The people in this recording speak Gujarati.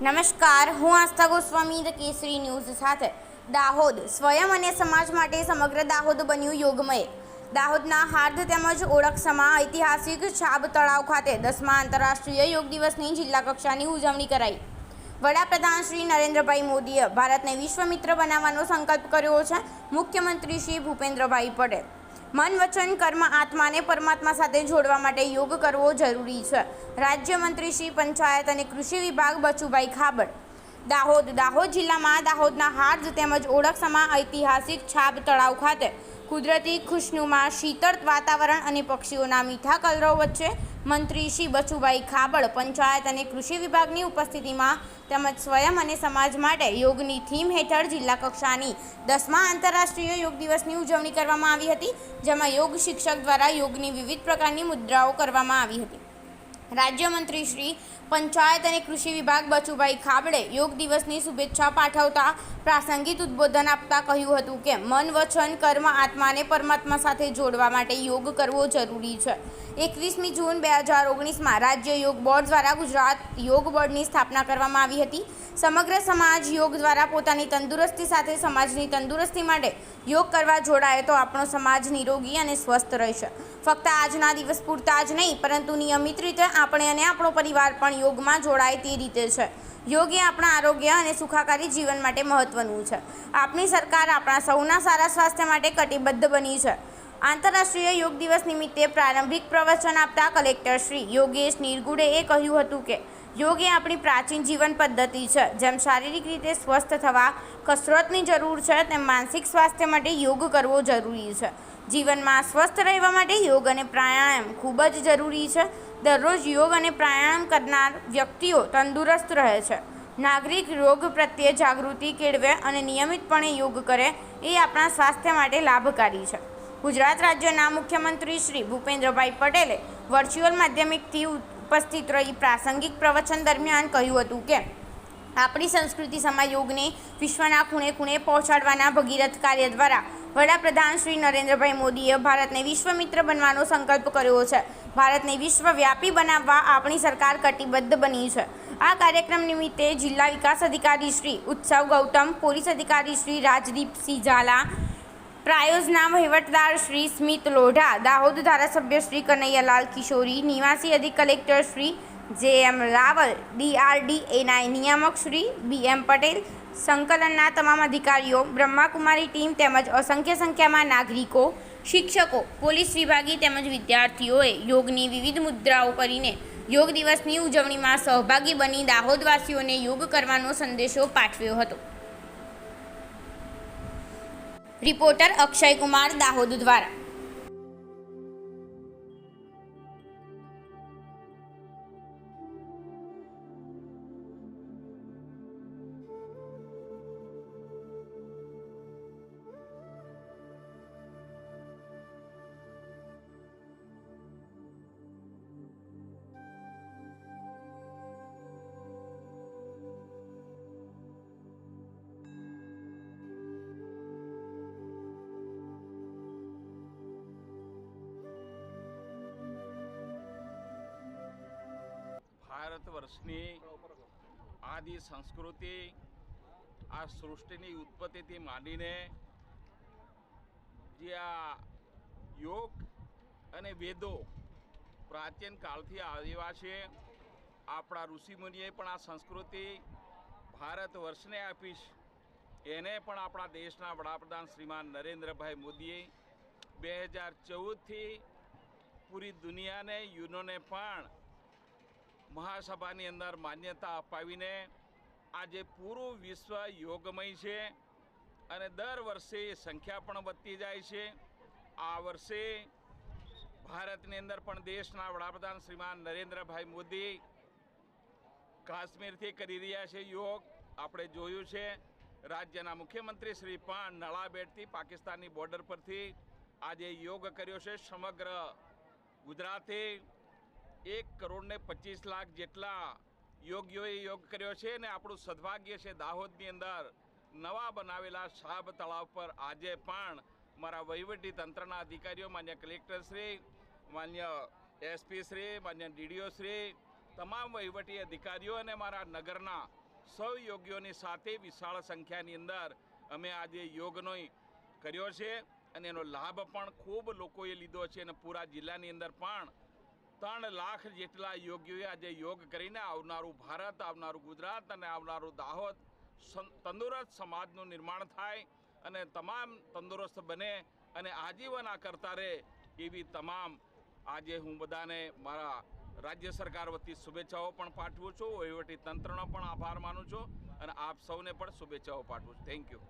નમસ્કાર, હું આસ્થા ગોસ્વામી, ધ કેસરી ન્યૂઝ સાથે. દાહોદ, સ્વયં અને સમાજ માટે સમગ્ર દાહોદ બન્યું યોગમય. દાહોદના હાર્દ તેમજ ઓળખસમાં ઐતિહાસિક છાબ તળાવ ખાતે દસમા આંતરરાષ્ટ્રીય યોગ દિવસની જિલ્લા કક્ષાની ઉજવણી કરાઈ. વડાપ્રધાન શ્રી નરેન્દ્રભાઈ મોદીએ ભારતને વિશ્વમિત્ર બનાવવાનો સંકલ્પ કર્યો છે. મુખ્યમંત્રી શ્રી ભૂપેન્દ્રભાઈ પટેલ મન વચન કર્મ આત્માને પરમાત્મા સાથે જોડવા માટે યોગ કરવો જરૂરી છે. રાજ્યમંત્રી શ્રી પંચાયત અને કૃષિ વિભાગ બચુભાઈ ખાબડ. દાહોદ દાહોદ જિલ્લામાં દાહોદના હાર્દ તેમજ ઓળખસમાં ઐતિહાસિક છાબ તળાવ ખાતે કુદરતી ખુશનુમા શીતળ વાતાવરણ અને પક્ષીઓના મીઠા કલરવ વચ્ચે મંત્રી શ્રી બચુભાઈ ખાબડ પંચાયત અને કૃષિ વિભાગની ઉપસ્થિતિમાં તેમજ સ્વયં અને સમાજ માટે યોગની થીમ હેઠળ જિલ્લા કક્ષાની દસમા આંતરરાષ્ટ્રીય યોગ દિવસની ઉજવણી કરવામાં આવી હતી, જેમાં યોગ શિક્ષક દ્વારા યોગની વિવિધ પ્રકારની મુદ્રાઓ કરવામાં આવી હતી. રાજ્યમંત્રી શ્રી પંચાયત અને કૃષિ વિભાગ બચુભાઈ ખાબડે યોગ દિવસની શુભેચ્છા પાઠવતા પ્રાસંગિક ઉદ્બોધન આપતા કહ્યું હતું કે મન, વચન, કર્મ, આત્માને પરમાત્મા સાથે જોડવા માટે યોગ કરવો જરૂરી છે. એકવીસમી જૂન બે હજાર ઓગણીસમાં રાજ્ય યોગ બોર્ડ દ્વારા ગુજરાત યોગ બોર્ડની સ્થાપના કરવામાં આવી હતી. સમગ્ર સમાજ યોગ દ્વારા પોતાની તંદુરસ્તી સાથે સમાજની તંદુરસ્તી માટે યોગ કરવા જોડાય તો આપણો સમાજ નિરોગી અને સ્વસ્થ રહેશે. ફક્ત આજના દિવસ પૂરતા જ નહીં, પરંતુ નિયમિત રીતે આપણે અને આપણો પરિવાર પણ યોગમાં જોડાય તે રીતે છે. યોગ એ આપણા આરોગ્ય અને સુખાકારી જીવન માટે મહત્વનું છે. આપણી સરકાર આપણા સૌના સારા સ્વાસ્થ્ય માટે કટિબદ્ધ બની છે. આંતરરાષ્ટ્રીય યોગ દિવસ નિમિત્તે પ્રારંભિક પ્રવચન આપતા કલેક્ટર શ્રી યોગેશ નિરગુડેએ કહ્યું હતું કે, યોગ એ આપણી પ્રાચીન જીવન પદ્ધતિ છે. જેમ શારીરિક રીતે સ્વસ્થ થવા, કસરતની જરૂર છે, તેમ માનસિક સ્વાસ્થ્ય માટે યોગ કરવો જરૂરી છે. જીવનમાં સ્વસ્થ રહેવા માટે યોગ અને પ્રાણાયામ ખૂબ જ જરૂરી છે. દરરોજ યોગ અને પ્રાણાયામ કરનાર વ્યક્તિઓ તંદુરસ્ત રહે છે. નાગરિક રોગ પ્રત્યે જાગૃતિ કેળવે અને નિયમિતપણે યોગ કરે એ આપણા સ્વાસ્થ્ય માટે લાભકારી છે. ગુજરાત રાજ્યના મુખ્યમંત્રી શ્રી ભૂપેન્દ્રભાઈ પટેલે વર્ચ્યુઅલ માધ્યમિકથી ઉપસ્થિત રહી પ્રાસંગિક પ્રવચન દરમિયાન કહ્યું હતું કે, આપણી સંસ્કૃતિ સમાયોગને વિશ્વના ખૂણે ખૂણે પહોંચાડવાના ભગીરથ કાર્ય દ્વારા વડાપ્રધાન શ્રી નરેન્દ્રભાઈ મોદીએ ભારતને વિશ્વમિત્ર બનવાનો સંકલ્પ કર્યો છે. ભારતને વિશ્વવ્યાપી બનાવવા આપણી સરકાર કટિબદ્ધ બની છે. આ કાર્યક્રમ નિમિત્તે જિલ્લા વિકાસ અધિકારી શ્રી ઉત્સવ ગૌતમ, પોલીસ અધિકારી શ્રી રાજદીપસિંહ ઝાલા, પ્રાયોજના વહીવટદાર શ્રી સ્મિત લોઢા, દાહોદ ધારાસભ્ય શ્રી કનૈયાલાલ કિશોરી, નિવાસી અધિક કલેક્ટર શ્રી જે એમ રાવલ ડીઆરડીએના નિયામક શ્રી બી એમ પટેલ સંકલનના તમામ અધિકારીઓ, બ્રહ્માકુમારી ટીમ તેમજ અસંખ્ય સંખ્યામાં નાગરિકો, શિક્ષકો, પોલીસ વિભાગી તેમજ વિદ્યાર્થીઓએ યોગની વિવિધ મુદ્રાઓ કરીને યોગ દિવસની ઉજવણીમાં સહભાગી બની દાહોદવાસીઓને યોગ કરવાનો સંદેશો પાઠવ્યો હતો. રિપોર્ટર અક્ષય કુમાર દાહોદ દ્વારા. ભારત વર્ષની આદિ સંસ્કૃતિ આ સૃષ્ટિની ઉત્પત્તિથી માંડીને જે આ યોગ અને વેદો પ્રાચીન કાળથી આવ્યા છે, આપણા ઋષિમુનિએ પણ આ સંસ્કૃતિ ભારત વર્ષને આપી એને પણ આપણા દેશના વડાપ્રધાન શ્રીમાન નરેન્દ્રભાઈ મોદીએ બે હજાર ચૌદથી પૂરી દુનિયાને યુનોને પણ મહાસભાની અંદર માન્યતા અપાવીને આજે પૂરું વિશ્વ યોગમય છે અને દર વર્ષે સંખ્યા પણ વધતી જાય છે. આ વર્ષે ભારતની અંદર પણ દેશના વડાપ્રધાન શ્રીમાન નરેન્દ્રભાઈ મોદી કાશ્મીરથી કરી રહ્યા છે યોગ. આપણે જોયું છે, રાજ્યના મુખ્યમંત્રી શ્રી પણ નળાબેટથી પાકિસ્તાનની બોર્ડર પરથી આજે યોગ કર્યો છે સમગ્ર ગુજરાતે. એક કરોડને પચીસ લાખ જેટલા યોગીઓએ યોગ કર્યો છે અને આપણું સદભાગ્ય છે દાહોદની અંદર નવા બનાવેલા શાબ તળાવ પર આજે પણ મારા વહીવટી તંત્રના અધિકારીઓ, માન્ય કલેક્ટરશ્રી માન્ય એસપી શ્રી, માન્ય ડીડીઓ શ્રી, તમામ વહીવટી અધિકારીઓ અને મારા નગરના સૌ યોગીઓની સાથે વિશાળ સંખ્યાની અંદર અમે આજે યોગનો કર્યો છે અને એનો લાભ પણ ખૂબ લોકોએ લીધો છે અને પૂરા જિલ્લાની અંદર પણ ત્રણ લાખ જેટલા યોગીઓએ આજે યોગ કરીને આવનારું ભારત, આવનારું ગુજરાત અને આવનારું દાહોદ તંદુરસ્ત સમાજનું નિર્માણ થાય અને તમામ તંદુરસ્ત બને અને આજીવન આ કરતા રહે એવી તમામ આજે હું બધાને મારા રાજ્ય સરકાર વતી શુભેચ્છાઓ પણ પાઠવું છું. વહીવટી તંત્રનો પણ આભાર માનું છું અને આપ સૌને પણ શુભેચ્છાઓ પાઠવું છું. Thank you